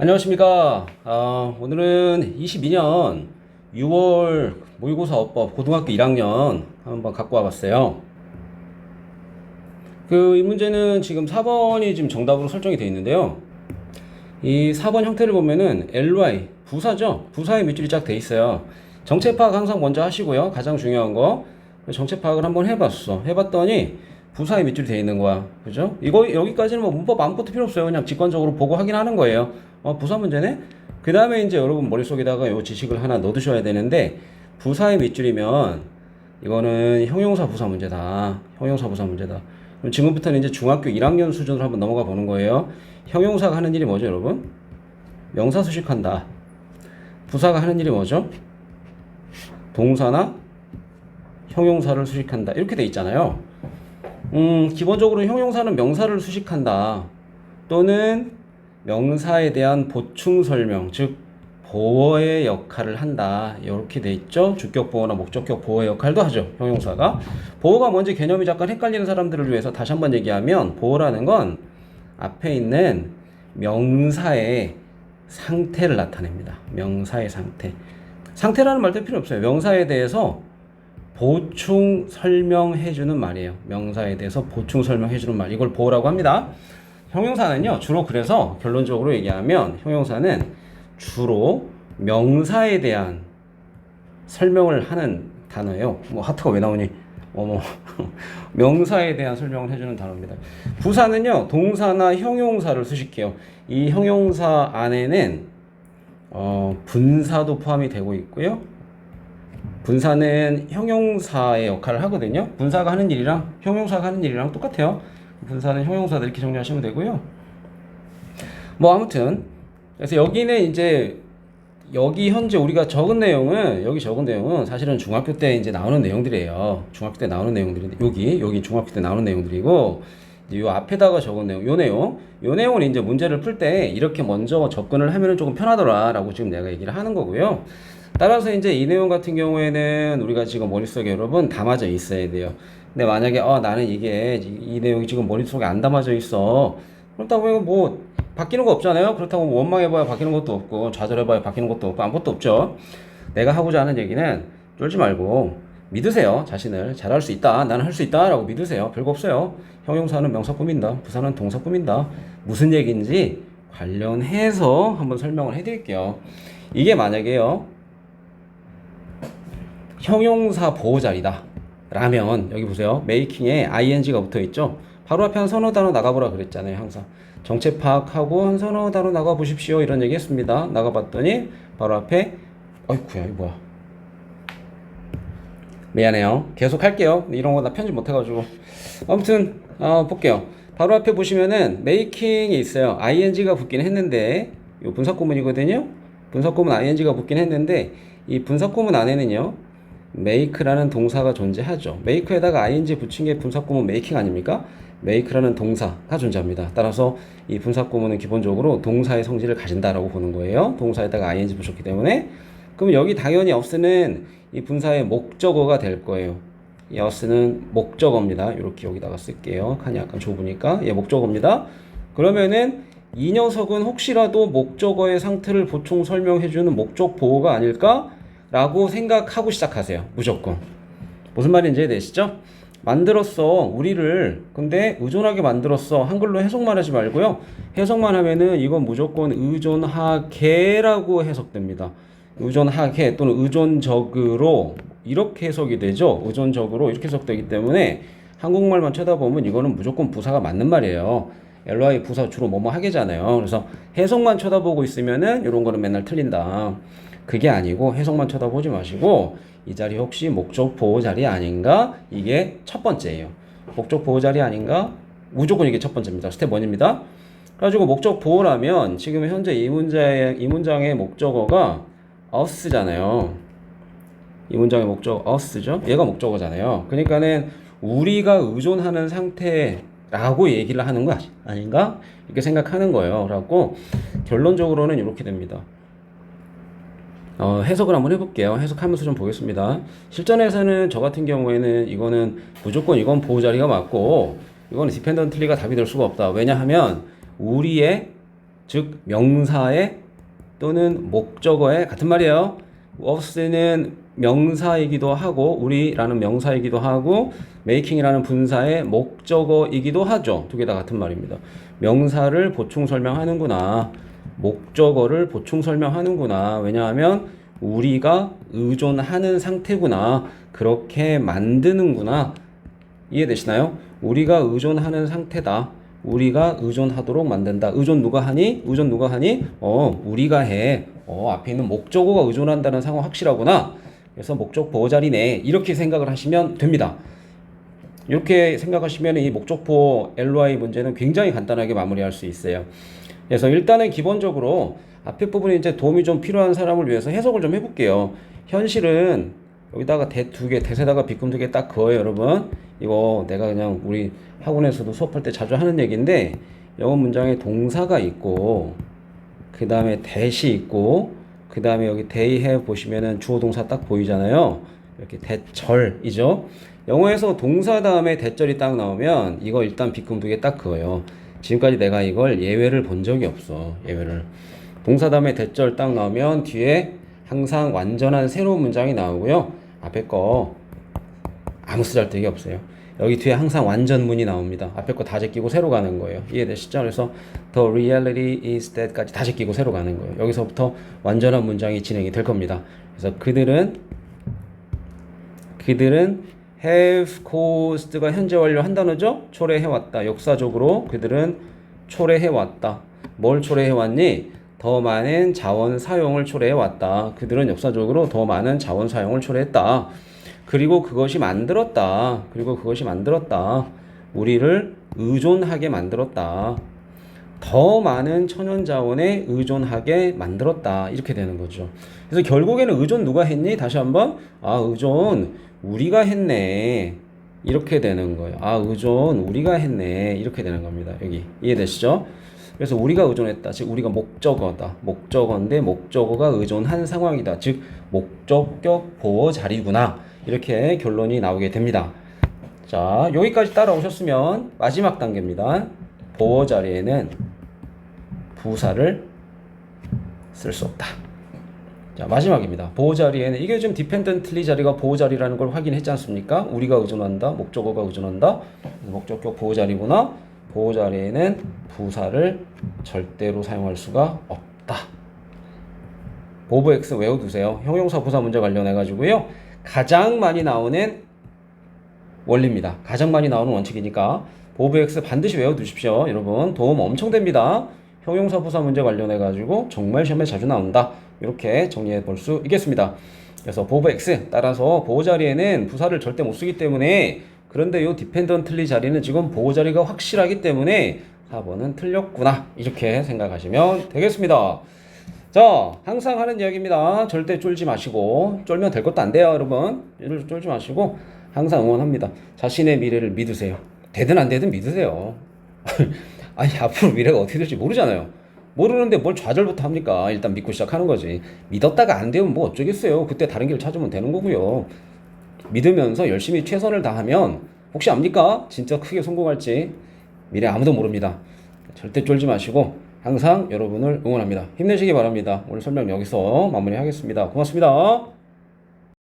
안녕하십니까. 아, 오늘은 22년 6월 모의고사 어법 고등학교 1학년 한번 갖고 와봤어요. 그 이 문제는 지금 4번이 지금 정답으로 설정이 되어 있는데요. 이 4번 형태를 보면은 ly 부사죠. 부사의 밑줄이 쫙 돼 있어요. 정체 파악 항상 먼저 하시고요. 가장 중요한 거 정체 파악을 한번 해봤어. 해봤더니 부사의 밑줄이 돼 있는 거야. 그죠? 이거 여기까지는 뭐 문법 아무것도 필요 없어요. 그냥 직관적으로 보고 확인하는 거예요. 어, 부사 문제네. 그 다음에 이제 여러분 머릿속에다가 요 지식을 하나 넣어두셔야 되는데 부사의 밑줄이면 이거는 형용사 부사 문제다. 형용사 부사 문제다. 그럼 지금부터는 이제 중학교 1학년 수준으로 한번 넘어가 보는 거예요. 형용사가 하는 일이 뭐죠, 여러분? 명사 수식한다. 부사가 하는 일이 뭐죠? 동사나 형용사를 수식한다. 이렇게 돼 있잖아요. 음, 기본적으로 형용사는 명사를 수식한다. 또는 명사에 대한 보충 설명, 즉 보어의 역할을 한다. 이렇게 돼 있죠. 주격 보어나 목적격 보어의 역할도 하죠. 형용사가. 보어가 뭔지 개념이 잠깐 헷갈리는 사람들을 위해서 다시 한번 얘기하면 보어라는 건 앞에 있는 명사의 상태를 나타냅니다. 명사의 상태. 상태라는 말도 필요 없어요. 명사에 대해서 보충 설명해주는 말이에요. 명사에 대해서 보충 설명해주는 말. 이걸 보어라고 합니다. 형용사는요, 주로 그래서 결론적으로 얘기하면 형용사는 주로 명사에 대한 설명을 하는 단어예요. 뭐 하트가 왜 나오니? 어머. 명사에 대한 설명을 해주는 단어입니다. 부사는요, 동사나 형용사를 수식해요. 이 형용사 안에는 어, 분사도 포함이 되고 있고요. 분사는 형용사의 역할을 하거든요. 분사가 하는 일이랑 형용사가 하는 일이랑 똑같아요. 분사는 형용사들 이렇게 정리하시면 되고요. 뭐 아무튼 그래서 여기는 이제 여기 현재 우리가 적은 내용은 여기 적은 내용은 사실은 중학교 때 이제 나오는 내용들이에요. 중학교 때 나오는 내용들인데 여기 여기 중학교 때 나오는 내용들이고 요 앞에다가 적은 내용, 요 내용, 요 내용은 이제 문제를 풀 때 이렇게 먼저 접근을 하면은 조금 편하더라라고 지금 내가 얘기를 하는 거고요. 따라서 이제 이 내용 같은 경우에는 우리가 지금 머릿속에 여러분 담아져 있어야 돼요. 근데 만약에 어 나는 이게 이, 이 내용이 지금 머릿속에 안 담아져 있어. 그렇다고 뭐 바뀌는 거 없잖아요. 그렇다고 뭐 원망해봐야 바뀌는 것도 없고 좌절해봐야 바뀌는 것도 없고 아무것도 없죠. 내가 하고자 하는 얘기는 쫄지 말고 믿으세요. 자신을 잘할 수 있다. 나는 할 수 있다라고 믿으세요. 별거 없어요. 형용사는 명사 꾸민다. 부사는 동사 꾸민다. 무슨 얘기인지 관련해서 한번 설명을 해드릴게요. 이게 만약에요. 형용사 보호자리다. 라면 여기 보세요. 메이킹에 ing가 붙어 있죠. 바로 앞에 한 서너 단어 나가보라 그랬잖아요. 항상 정체 파악하고 한 서너 단어 나가 보십시오. 이런 얘기 했습니다. 나가봤더니 바로 앞에 어이쿠야 이거 뭐야. 미안해요. 계속 할게요. 이런 거 나 편집 못 해가지고. 아무튼 어, 볼게요. 바로 앞에 보시면은 메이킹이 있어요. ing가 붙긴 했는데 이 분사 구문이거든요. 분사 구문 ing가 붙긴 했는데 이 분사 구문 안에는요. Make라는 동사가 존재하죠. make에다가 ing 붙인 게 분사구문 making 아닙니까? make라는 동사가 존재합니다. 따라서 이 분사구문은 기본적으로 동사의 성질을 가진다라고 보는 거예요. 동사에다가 ing 붙였기 때문에 그럼 여기 당연히 us는 이 분사의 목적어가 될 거예요. 이 us는 목적어입니다. 이렇게 여기다가 쓸게요. 칸이 약간 좁으니까 얘 목적어입니다. 그러면은 이 녀석은 혹시라도 목적어의 상태를 보충 설명해주는 목적 보호가 아닐까 라고 생각하고 시작하세요. 무조건. 무슨 말인지 이해되시죠? 만들었어. 우리를. 근데 의존하게 만들었어. 한글로 해석만 하지 말고요. 해석만 하면은 이건 무조건 의존하게라고 해석됩니다. 의존하게 또는 의존적으로 이렇게 해석이 되죠. 의존적으로 이렇게 해석되기 때문에 한국말만 쳐다보면 이거는 무조건 부사가 맞는 말이에요. ly 부사 주로 뭐뭐 하게잖아요. 그래서 해석만 쳐다보고 있으면은 이런 거는 맨날 틀린다 그게 아니고 해석만 쳐다보지 마시고 이 자리 혹시 목적 보호 자리 아닌가? 이게 첫 번째예요. 목적 보호 자리 아닌가? 무조건 이게 첫 번째입니다. 스텝 1입니다. 그래가지고 목적 보호라면 지금 현재 이 문장의 이 문장의 목적어가 us잖아요. 이 문장의 목적 us죠. 얘가 목적어잖아요. 그러니까는 우리가 의존하는 상태라고 얘기를 하는 거 아닌가? 이렇게 생각하는 거예요. 그래갖고 결론적으로는 이렇게 됩니다. 어, 해석을 한번 해볼게요. 해석하면서 좀 보겠습니다. 실전에서는 저 같은 경우에는 이거는 무조건 이건 보호 자리가 맞고 이거는 디펜던틀리가 답이 될 수가 없다. 왜냐하면 우리의 즉 명사의 또는 목적어의 같은 말이에요. of는 명사이기도 하고 우리라는 명사이기도 하고 making이라는 분사의 목적어이기도 하죠. 두 개 다 같은 말입니다. 명사를 보충 설명하는구나. 목적어를 보충 설명하는구나. 왜냐하면 우리가 의존하는 상태구나. 그렇게 만드는구나. 이해되시나요? 우리가 의존하는 상태다. 우리가 의존하도록 만든다. 의존 누가 하니? 의존 누가 하니? 어, 우리가 해. 어, 앞에 있는 목적어가 의존한다는 상황 확실하구나. 그래서 목적 보호 자리네. 이렇게 생각을 하시면 됩니다. 이렇게 생각하시면 이 목적보 LY 문제는 굉장히 간단하게 마무리할 수 있어요. 그래서 일단은 기본적으로 앞에 부분에 이제 도움이 좀 필요한 사람을 위해서 해석을 좀 해볼게요. 현실은 여기다가 대 두 개, 대세다가 비금 두 개 딱 그어요, 여러분. 이거 내가 그냥 우리 학원에서도 수업할 때 자주 하는 얘기인데 영어 문장에 동사가 있고 그 다음에 대시 있고 그 다음에 여기 have 보시면은 주어 동사 딱 보이잖아요. 이렇게 대절이죠. 영어에서 동사 다음에 대절이 딱 나오면 이거 일단 비금 두 개 딱 그어요. 지금까지 내가 이걸 예외를 본 적이 없어. 예외를. 동사 다음에 대절 딱 나오면 뒤에 항상 완전한 새로운 문장이 나오고요. 앞에 거 아무 쓰잘데기 없어요. 여기 뒤에 항상 완전문이 나옵니다. 앞에 거 다 제끼고 새로 가는 거예요. 이해되시죠? 그래서 the reality is that까지 다 제끼고 새로 가는 거예요. 여기서부터 완전한 문장이 진행이 될 겁니다. 그래서 그들은 그들은 have caused가 현재 완료 한 단어죠? 초래해왔다. 역사적으로 그들은 초래해왔다. 뭘 초래해왔니? 더 많은 자원 사용을 초래해왔다. 그들은 역사적으로 더 많은 자원 사용을 초래했다. 그리고 그것이 만들었다. 그리고 그것이 만들었다. 우리를 의존하게 만들었다. 더 많은 천연 자원에 의존하게 만들었다. 이렇게 되는 거죠. 그래서 결국에는 의존 누가 했니? 다시 한번 아 의존 우리가 했네. 이렇게 되는 거예요. 아 의존 우리가 했네. 이렇게 되는 겁니다. 여기 이해되시죠? 그래서 우리가 의존했다. 즉 우리가 목적어다. 목적어인데 목적어가 의존한 상황이다. 즉 목적격 보호 자리구나. 이렇게 결론이 나오게 됩니다. 자 여기까지 따라오셨으면 마지막 단계입니다. 보호 자리에는 부사를 쓸 수 없다. 자 마지막입니다. 보호 자리에는 이게 지금 디펜던틀리 자리가 보호 자리라는 걸 확인했지 않습니까? 우리가 의존한다, 목적어가 의존한다, 목적격 보호 자리구나. 보호 자리에는 부사를 절대로 사용할 수가 없다. 보브 X 외워두세요. 형용사 부사 문제 관련해 가지고요. 가장 많이 나오는 원리입니다. 가장 많이 나오는 원칙이니까 보브 X 반드시 외워두십시오. 여러분 도움 엄청 됩니다. 형용사 부사 문제 관련해 가지고 정말 시험에 자주 나온다. 이렇게 정리해 볼 수 있겠습니다. 그래서 보브 X 따라서 보호 자리에는 부사를 절대 못 쓰기 때문에 그런데 요 디펜던틀리 자리는 지금 보호 자리가 확실하기 때문에 4번은 틀렸구나. 이렇게 생각하시면 되겠습니다. 자, 항상 하는 이야기입니다. 절대 쫄지 마시고, 쫄면 될 것도 안 돼요, 여러분. 쫄- 쫄지 마시고, 항상 응원합니다. 자신의 미래를 믿으세요. 되든 안 되든 믿으세요. 아니, 앞으로 미래가 어떻게 될지 모르잖아요. 모르는데 뭘 좌절부터 합니까? 일단 믿고 시작하는 거지. 믿었다가 안 되면 뭐 어쩌겠어요. 그때 다른 길 찾으면 되는 거고요. 믿으면서 열심히 최선을 다하면 혹시 압니까? 진짜 크게 성공할지 미래 아무도 모릅니다. 절대 쫄지 마시고 항상 여러분을 응원합니다. 힘내시기 바랍니다. 오늘 설명 여기서 마무리하겠습니다. 고맙습니다.